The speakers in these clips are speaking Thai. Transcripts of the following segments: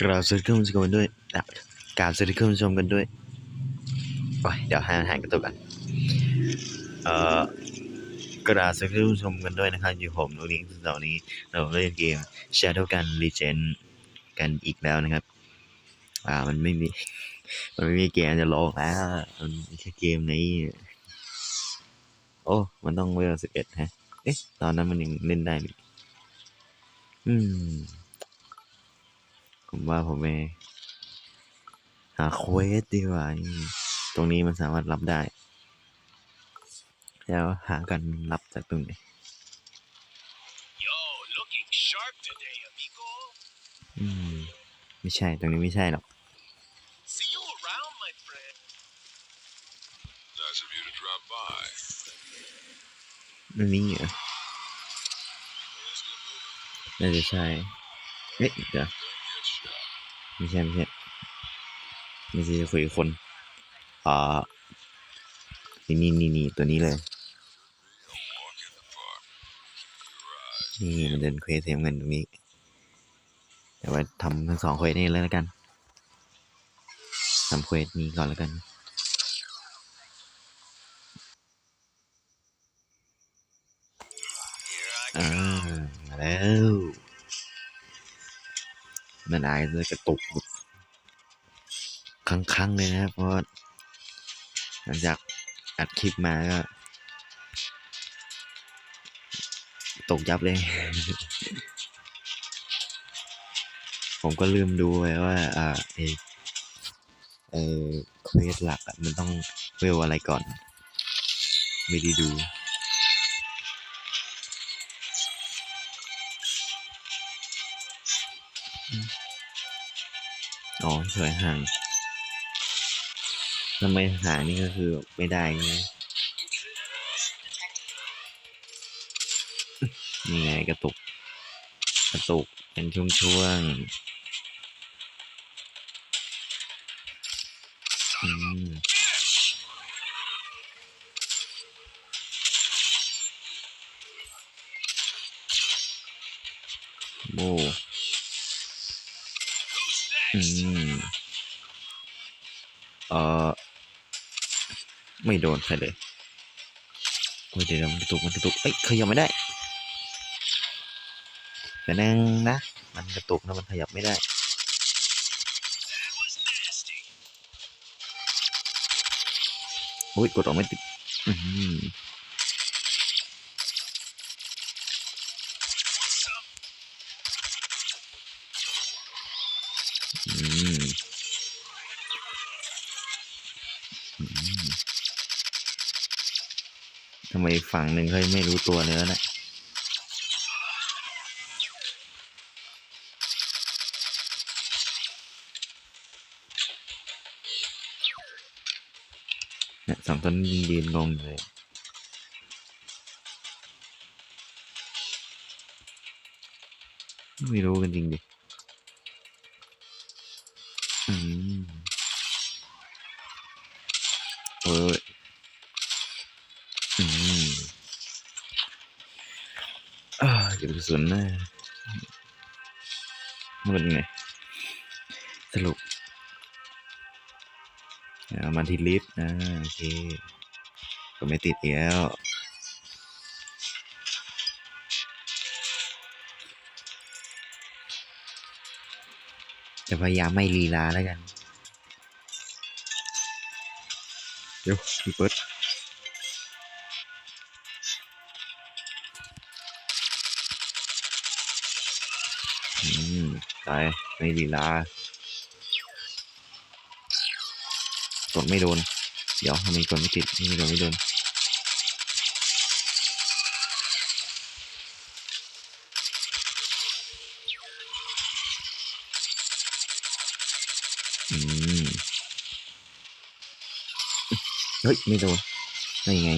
กราบสวัสดีคุณผู้ชมกันด้วยกราบสวัสดีคุณผู้ชมกันด้วยโอ้ยเดี๋ยวให้อาหารกระตุกกันเอ่อกราบสวัสดีคุณผู้ชมกันด้วยนะครับอยู่ผมนุ้งเสาร์นี้เราเล่นเกม Shadow กัน Legend กันอีกแล้วนะครับ อ่ามันไม่มี มันไม่มีเกมจะลงแล้วมันมีแค่เกมนี้โอ้ มันต้องเวลสิบเอ็ดฮะ เอ๊ะ ตอนนั้นมันยังเล่นได้นี่อืม ผมว่าผมไปหาเควสดีกว่านี่ตรงนี้มันสามารถรับได้ แล้วหากันรับจากตรงไหน Yo, looking sharp today, amigo. อืม ไม่ใช่ตรงนี้ไม่ใช่หรอก See you around, my friend. Nice of you to drop by. อันนี้เหรอ Let's get moving. น่าจะใช่เอ๊ะเดี๋ยว Don't get shot. ไม่ใช่ไม่ใช่ไม่ใช่คุยคนอ่านี่นี่นี่นี่ตัวนี้เลย นี่มันเดินเควสเสียเงินตรงนี้เดี๋ยวไว้ทำทั้งสองเควสนี้เลยแล้วกันทำเควสนี้ก่อนแล้วกันอ่ามาแล้ว มันอายเลยกระตุกครั้งๆเลยนะครับเพราะหลังจากอัดคลิปมาก็ ตกยับเลย ผมก็ลืมดูไปว่า อ่าเอเออเควสหลักอะมันต้องเวลอะไรก่อน ไม่ได้ดู อ๋อถอยห่างทำไมหานี่ก็คือไม่ได้ไงนี่ไงกระตุก กระตุกเป็นช่วงๆอืมโอ้ ไม่โดนใครเลยโอ้ยเดี๋ยวมันกระตุกมันกระตุกเอ้ยขยับไม่ได้แต่นั่งนะ มันกระตุกนะมันขยับไม่ได้โอุ้ยกดออกไม่ติดอืม ทำไมฝั่งหนึ่งเขาไม่รู้ตัวเลยนะเนี่ยสองต้นยืนงงเลยไม่รู้กันจริงดิอืม เก็บกระสุนนะมันเป็นไงสรุปเอามาที่ลิฟต์นะโอเค ก็ไม่ติดแล้วจะพยายามไม่ลีลาแล้วกัน เดี๋ยวเปิด ตายไม่ลีลากดไม่โดน เดี๋ยวทำไมกดไม่ติดไม่โดนไม่โดนอืมเฮ้ย ไม่โดนได้ไง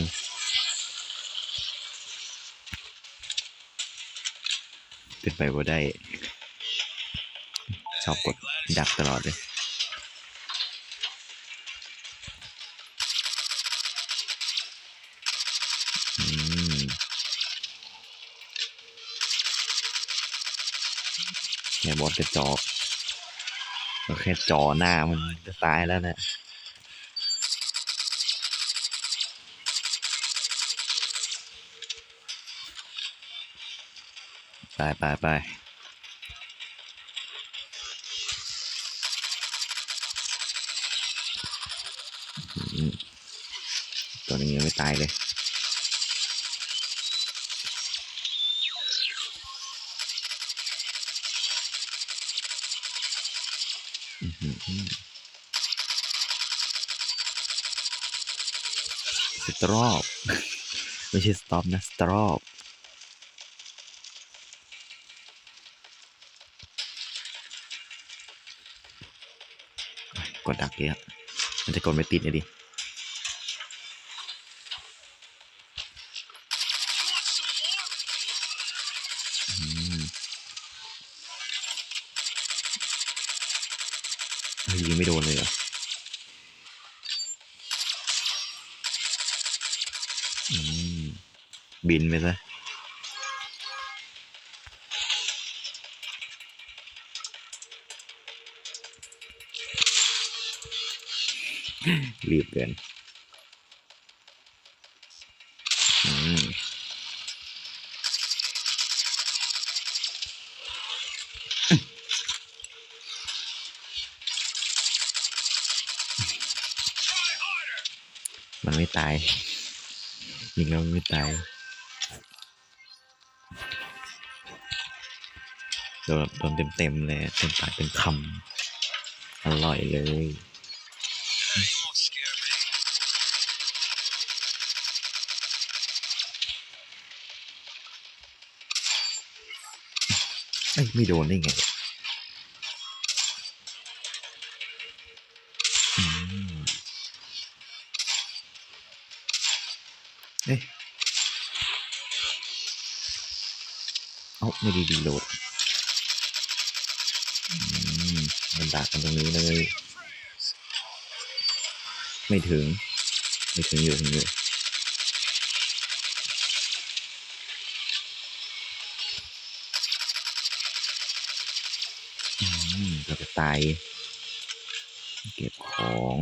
เป็นไปว่าได้ อบกดดักตลอดเลยอืมแค่บอสกระจอกก็แค่จอหน้ามันจะตายแล้วเนะไปไปไป ยังไม่ตายเลยอื้อหือสตรอบ ไม่ใช่สต็อปนะ สตรอบกดดักเยอะมันจะกดไม่ติดเลยดิ ไม่โดนเลยเหรอบินไปซะรีบเกินายยิงแล้วมันไม่ตายโดนโดนเต็มๆเลยเต็มปากเต็มคำอร่อยเลยไม่โดนได้ไง เอ๊ะเอาไม่ดีดีโหลดอืมมันดักกันตรงนี้เลย ไม่ถึง ไม่ถึงอยู่ถึงอยู่อืมเราจะตาย เก็บของ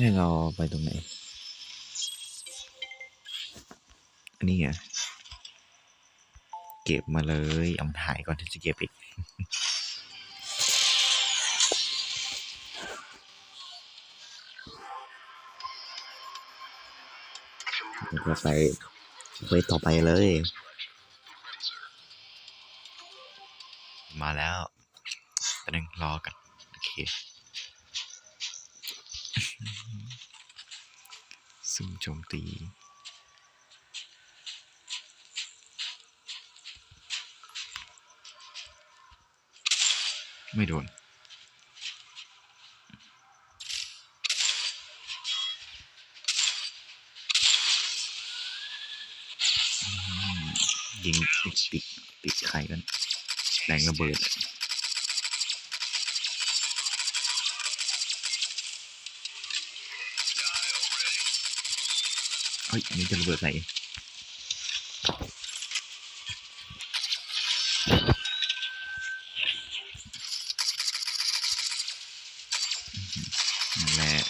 ให้เราไปตรงไหน อันนี้ไง เก็บมาเลย เอามาถ่ายก่อนที่จะเก็บอีก ก็ไปไปต่อไปเลย มาแล้วแประเด็นงรอกัน โอเค ซุ่มโจมตี ไม่โดนยิงติดติดติดไข่กันแรงระเบิด เฮ้ยอันนี้จะระเบิดใส่นั่นแหละ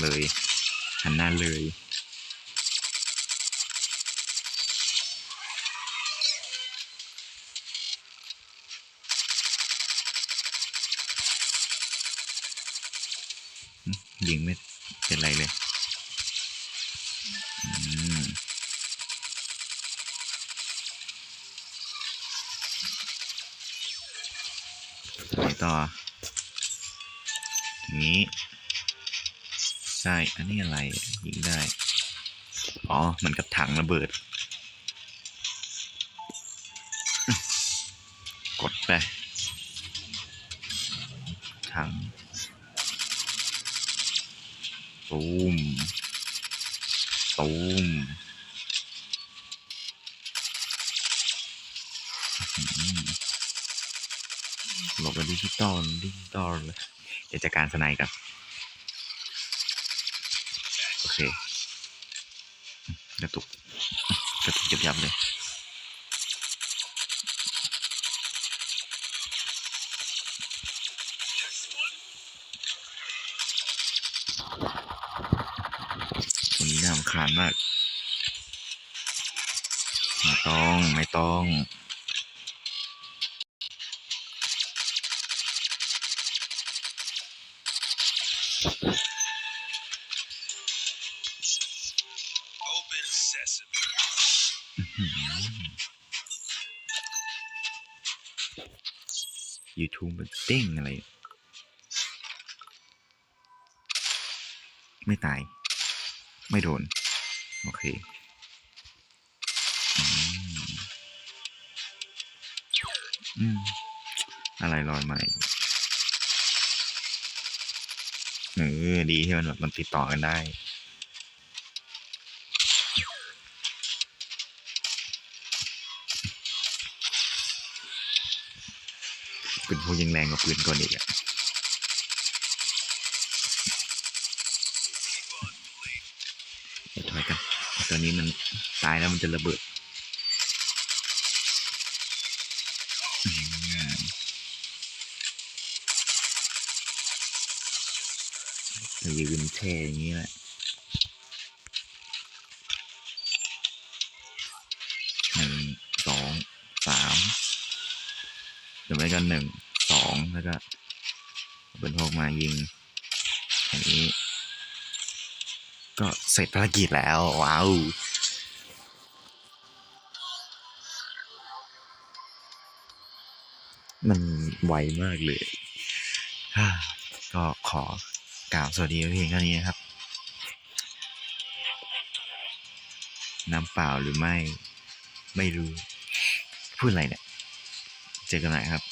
เลยหันหน้าเลย ยิงไม่เป็นไรเลยอืมไปต่ออย่างนี้ ใช่ อันนี้อะไรยิงได้ อ๋อ มันกับถังระเบิด กดไปถัง ตูมตูมอื้อหือหลบไปดิจิตอลดิจิตอลเลยเดี๋ยวจัดการสไนกันโอเคกระตุกกระตุกยับยับๆเลย นี้น่ารำคาญมาก ไม่ต้องไม่ต้องยูทูบมันเด้งอะไร ไม่ตาย ไม่โดน โอเคอืมอะไรลอยมาอีกเออดีที่มันแบบมันติดต่อกันได้ปืนพวกยังแรงกว่าปืนก่อนอีกอะเดี๋ยวถอยกัน ตอนนี้มันตายแล้วมันจะระเบิดยืนแช่อย่างนี้แหละหนึ่งสองสามหรือไม่ก็หนึ่งสองแล้วก็เอาเป็นพวกมายิงอันนี้ ก็เสร็จภารกิจแล้ว ว้าวมันไวมากเลยฮ่าก็ขอกล่าวสวัสดีเพียงเท่านี้นะครับ น้ำเปล่าหรือไม่ ไม่รู้ พูดอะไรเนี่ย เจอกันใหม่ครับ